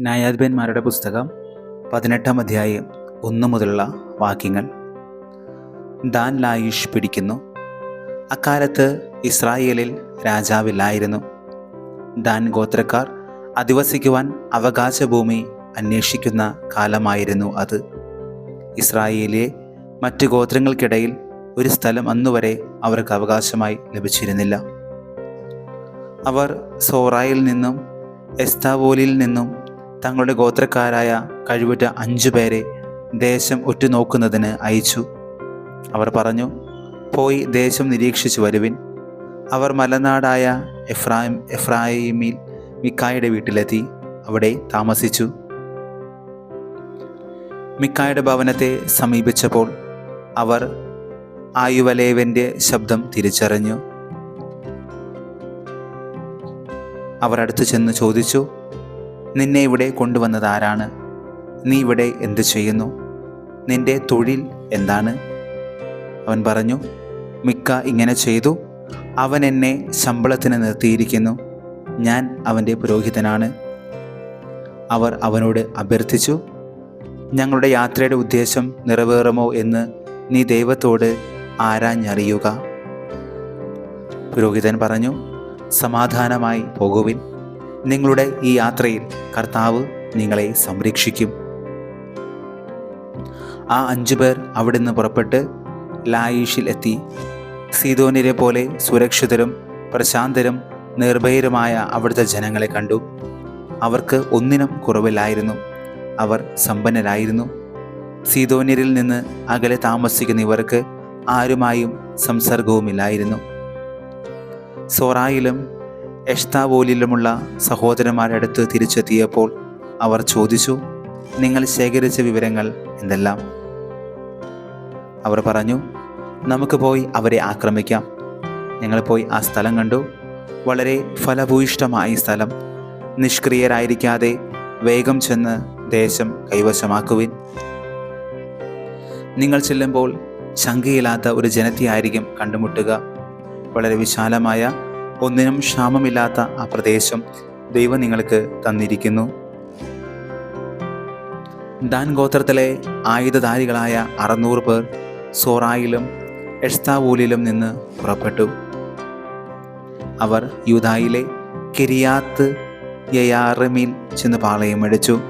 ന്യായാധിപന്മാരുടെ പുസ്തകം പതിനെട്ടാം അധ്യായം ഒന്ന് മുതലുള്ള വാക്യങ്ങൾ. ദാൻ ലായുഷ് പിടിക്കുന്നു. അക്കാലത്ത് ഇസ്രായേലിൽ രാജാവില്ലായിരുന്നു. ദാൻ ഗോത്രക്കാർ അധിവസിക്കുവാൻ അവകാശഭൂമി അന്വേഷിക്കുന്ന കാലമായിരുന്നു അത്. ഇസ്രായേലിലെ മറ്റ് ഗോത്രങ്ങൾക്കിടയിൽ ഒരു സ്ഥലം അന്നുവരെ അവർക്ക് അവകാശമായി ലഭിച്ചിരുന്നില്ല. അവർ സോറായിൽ നിന്നും എസ്താവോലിൽ നിന്നും തങ്ങളുടെ ഗോത്രക്കാരായ കഴിവുറ്റ അഞ്ചു പേരെ ദേശം ഉറ്റുനോക്കുന്നതിന് അയച്ചു. അവർ പറഞ്ഞു പോയി ദേശം നിരീക്ഷിച്ചു വരുവിൻ. അവർ മലനാടായ എഫ്രായിം എഫ്രാഹിമിൽ മിക്കായുടെ വീട്ടിലെത്തി. അവിടെ താമസിച്ചു. മിക്കായുടെ ഭവനത്തെ സമീപിച്ചപ്പോൾ അവർ ആയുവലേവന്റെ ശബ്ദം തിരിച്ചറിഞ്ഞു. അവർ അടുത്തു ചെന്ന് ചോദിച്ചു നിന്നെ ഇവിടെ കൊണ്ടുവന്നത് ആരാണ്? നീ ഇവിടെ എന്ത് ചെയ്യുന്നു? നിന്റെ തൊഴിൽ എന്താണ്? അവൻ പറഞ്ഞു മിക്ക ഇങ്ങനെ ചെയ്തു. അവൻ എന്നെ ശമ്പളത്തിന് നിർത്തിയിരിക്കുന്നു. ഞാൻ അവന്റെ പുരോഹിതനാണ്. അവർ അവനോട് അഭ്യർത്ഥിച്ചു ഞങ്ങളുടെ യാത്രയുടെ ഉദ്ദേശം നിറവേറുമോ എന്ന് നീ ദൈവത്തോട് ആരാഞ്ഞറിയുക? പുരോഹിതൻ പറഞ്ഞു സമാധാനമായി പോകുവിൻ. നിങ്ങളുടെ ഈ യാത്രയിൽ കർത്താവ് നിങ്ങളെ സംരക്ഷിക്കും. ആ അഞ്ചു പേർ അവിടെ നിന്ന് പുറപ്പെട്ട് ലായിഷിൽ എത്തി. സീതോനിലെ പോലെ സുരക്ഷിതരും പ്രശാന്തരും നിർഭയരുമായ അവിടുത്തെ ജനങ്ങളെ കണ്ടു. അവർക്ക് ഒന്നിനും കുറവില്ലായിരുന്നു. അവർ സമ്പന്നരായിരുന്നു. സീതോന്യരിൽ നിന്ന് അകലെ താമസിക്കുന്ന ഇവർക്ക് ആരുമായും സംസർഗവുമില്ലായിരുന്നു. സോറായിലും എഷ്താവോലിലുമുള്ള സഹോദരന്മാരുടെ അടുത്ത് തിരിച്ചെത്തിയപ്പോൾ അവർ ചോദിച്ചു നിങ്ങൾ ശേഖരിച്ച വിവരങ്ങൾ എന്തെല്ലാം? അവർ പറഞ്ഞു നമുക്ക് പോയി അവരെ ആക്രമിക്കാം. ഞങ്ങൾ പോയി ആ സ്ഥലം കണ്ടു. വളരെ ഫലഭൂയിഷ്ടമായ സ്ഥലം. നിഷ്ക്രിയരായിരിക്കാതെ വേഗം ചെന്ന് ദേശം കൈവശമാക്കുവിൻ. നിങ്ങൾ ചെല്ലുമ്പോൾ ശങ്കയില്ലാത്ത ഒരു ജനത്തെയായിരിക്കും കണ്ടുമുട്ടുക. വളരെ വിശാലമായ ഒന്നിനും ക്ഷാമമില്ലാത്ത ആ പ്രദേശം ദൈവം നിങ്ങൾക്ക് തന്നിരിക്കുന്നു. ദാൻ ഗോത്രത്തിലെ ആയുധധാരികളായ അറുന്നൂറ് പേർ സോറായിലും എഷ്താവൂലിലും നിന്ന് പുറപ്പെട്ടു. അവർ യൂതായിലെ കിരിയാത്ത് യയാറമിൽ ചെന്ന് പാളയമടിച്ചു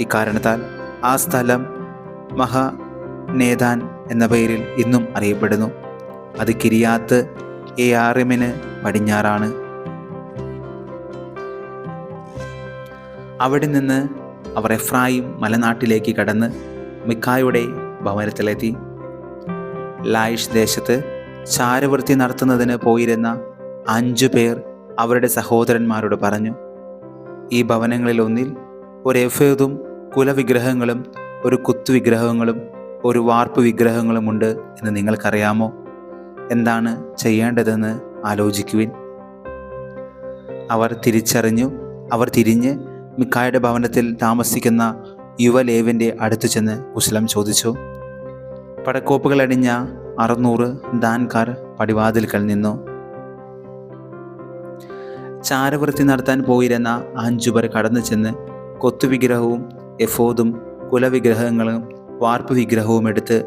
ഇക്കാരണത്താൽ ആ സ്ഥലം മഹ നേതാൻ എന്ന പേരിൽ ഇന്നും അറിയപ്പെടുന്നു. അത് കിരിയാത്ത് എയാറിമിന് പടിഞ്ഞാറാണ്. അവിടെ നിന്ന് അവർ എഫ്രായിം മലനാട്ടിലേക്ക് കടന്ന് മിക്കായുടെ ഭവനത്തിലെത്തി. ലായിഷ് ദേശത്ത് ചാരവൃത്തി നടത്തുന്നതിന് പോയിരുന്ന അഞ്ചു പേർ അവരുടെ സഹോദരന്മാരോട് പറഞ്ഞു ഈ ഭവനങ്ങളിലൊന്നിൽ ഒരു എഫേദും കുലവിഗ്രഹങ്ങളും ഒരു കുത്തുവിഗ്രഹങ്ങളും ഒരു വാർപ്പ് വിഗ്രഹങ്ങളുമുണ്ട് എന്ന് നിങ്ങൾക്കറിയാമോ? എന്താണ് ചെയ്യേണ്ടതെന്ന് ആലോചിക്കുവിൻ. അവർ തിരിച്ചറിഞ്ഞു. അവർ തിരിഞ്ഞ് മിക്കായുടെ ഭവനത്തിൽ താമസിക്കുന്ന യുവലേവിന്റെ അടുത്തു ചെന്ന് കുശലം ചോദിച്ചു. പടക്കോപ്പുകൾ അണിഞ്ഞ അറുന്നൂറ് ദാൻകാർ പടിവാതിൽക്കൽ നിന്നു. ചാരവൃത്തി നടത്താൻ പോയിരുന്ന അഞ്ചുപേർ കടന്നു ചെന്ന് കൊത്തുവിഗ്രഹവും എഫോദും കുലവിഗ്രഹങ്ങളും വാർപ്പ് വിഗ്രഹവും എടുത്ത്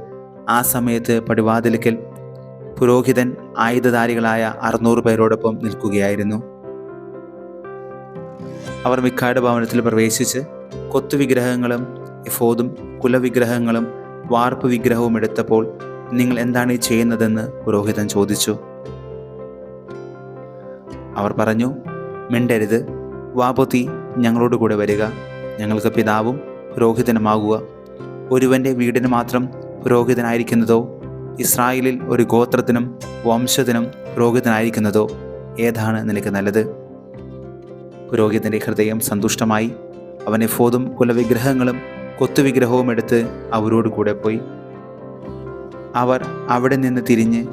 ആ സമയത്ത് പടിവാതിൽക്കൽ പുരോഹിതൻ ആയുധധാരികളായ അറുന്നൂറ് പേരോടൊപ്പം നിൽക്കുകയായിരുന്നു. അവർ മിക്കാട് ഭവനത്തിൽ പ്രവേശിച്ച് കൊത്തുവിഗ്രഹങ്ങളും എഫോദും കുലവിഗ്രഹങ്ങളും വാർപ്പ് വിഗ്രഹവും എടുത്തപ്പോൾ നിങ്ങൾ എന്താണ് ഈ ചെയ്യുന്നതെന്ന് പുരോഹിതൻ ചോദിച്ചു. അവർ പറഞ്ഞു മിണ്ടരുത്. വാപൊത്തി ഞങ്ങളോട് കൂടെ വരിക. ഞങ്ങൾക്ക് പിതാവും പുരോഹിതനുമാകുക. ഒരുവന്റെ വീടിന് മാത്രം പുരോഹിതനായിരിക്കുന്നതോ ഇസ്രായേലിൽ ഒരു ഗോത്രത്തിനും വംശത്തിനും പുരോഹിതനായിരിക്കുന്നതോ ഏതാണ് നിനക്ക് നല്ലത്? പുരോഹിതന്റെ ഹൃദയം സന്തുഷ്ടമായി. അവനെ എഫോദും കുലവിഗ്രഹങ്ങളും കൊത്തുവിഗ്രഹവും എടുത്ത് അവരോട് കൂടെ പോയി. അവർ അവിടെ നിന്ന് തിരിഞ്ഞ്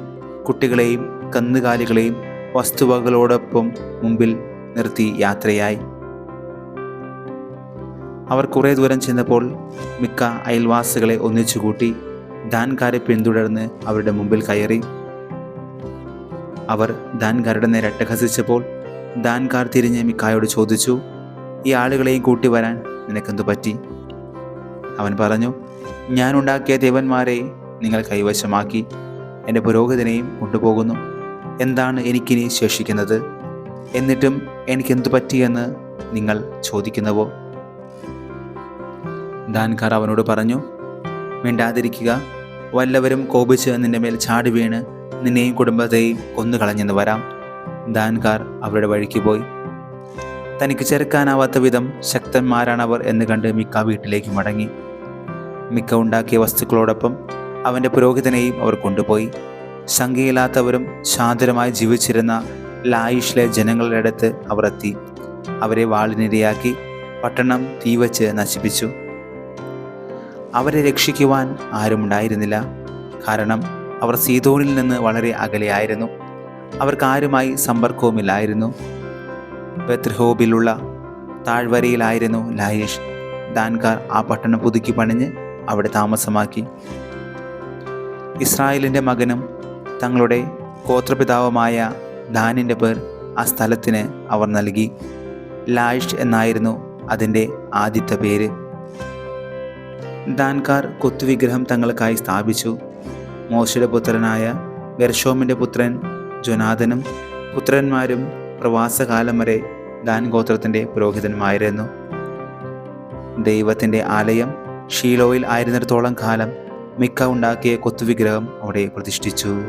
കുട്ടികളെയും കന്നുകാലികളെയും വസ്തുവകളോടൊപ്പം മുമ്പിൽ നിർത്തി യാത്രയായി. അവർ കുറേ ദൂരം ചെന്നപ്പോൾ മിക്ക അയൽവാസികളെ ഒന്നിച്ചുകൂട്ടി ദാൻകാരെ പിന്തുടർന്ന് അവരുടെ മുമ്പിൽ കയറി. അവർ ദാൻകാരുടെ നേരെ അട്ടഹസിച്ചപ്പോൾ ദാൻകാർ തിരിഞ്ഞ് മിക്കായോട് ചോദിച്ചു ഈ ആളുകളെയും കൂട്ടി വരാൻ നിനക്കെന്തു പറ്റി? അവൻ പറഞ്ഞു ഞാൻ ഉണ്ടാക്കിയ ദേവന്മാരെ നിങ്ങൾ കൈവശമാക്കി. എന്റെ പുരോഹിതനെയും കൊണ്ടുപോകുന്നു. എന്താണ് എനിക്കിനി ശേഷിക്കുന്നത്? എന്നിട്ടും എനിക്കെന്തു പറ്റിയെന്ന് നിങ്ങൾ ചോദിക്കുന്നുവോ? ദാൻകാർ അവനോട് പറഞ്ഞു മിണ്ടാതിരിക്കുക. വല്ലവരും കോപിച്ച് നിന്റെ മേൽ ചാടി വീണ് നിന്നെയും കുടുംബത്തെയും കൊന്നുകളഞ്ഞെന്ന് വരാം. ദാൻകാർ അവരുടെ വഴിക്ക് പോയി. തനിക്ക് ചെറുക്കാനാവാത്ത വിധം ശക്തന്മാരാണവർ എന്ന് കണ്ട് മിക്ക വീട്ടിലേക്ക് മടങ്ങി. മിക്ക ഉണ്ടാക്കിയ വസ്തുക്കളോടൊപ്പം അവന്റെ പുരോഹിതനെയും അവർ കൊണ്ടുപോയി. സംഖ്യയില്ലാത്തവരും ശാന്തരമായി ജീവിച്ചിരുന്ന ലായിഷിലെ ജനങ്ങളുടെ അടുത്ത് അവർ എത്തി. അവരെ വാളിനിരയാക്കി പട്ടണം തീവച്ച് നശിപ്പിച്ചു. അവരെ രക്ഷിക്കുവാൻ ആരുമുണ്ടായിരുന്നില്ല. കാരണം അവർ സീതോനിൽ നിന്ന് വളരെ അകലെയായിരുന്നു. അവർക്കാരുമായി സമ്പർക്കവുമില്ലായിരുന്നു. ബത്രഹോബിലുള്ള താഴ്വരയിലായിരുന്നു ലായേഷ് ദാൻകാർ ആ പട്ടണം പുതുക്കി പണിഞ്ഞ് അവിടെ താമസമാക്കി. ഇസ്രായേലിന്റെ മകനും തങ്ങളുടെ ഗോത്രപിതാവുമായ ദാനിന്റെ പേർ ആ സ്ഥലത്തിന് അവർ നൽകി. ലായിഷ് എന്നായിരുന്നു അതിന്റെ ആദ്യത്തെ പേര്. ദാൻകാർ കൊത്തുവിഗ്രഹം തങ്ങൾക്കായി സ്ഥാപിച്ചു. മോശയുടെ പുത്രനായ ഗർഷോമിന്റെ പുത്രൻ ജൊനാഥനും പുത്രന്മാരും പ്രവാസകാലം വരെ ദാൻ ഗോത്രത്തിന്റെ പുരോഹിതന്മാരായിരുന്നു ദൈവത്തിന്റെ ആലയം ഷീലോയിൽ ആയിരുന്നിടത്തോളം കാലം മിക്ക ഉണ്ടാക്കിയ കൊത്തുവിഗ്രഹം അവിടെ പ്രതിഷ്ഠിച്ചു.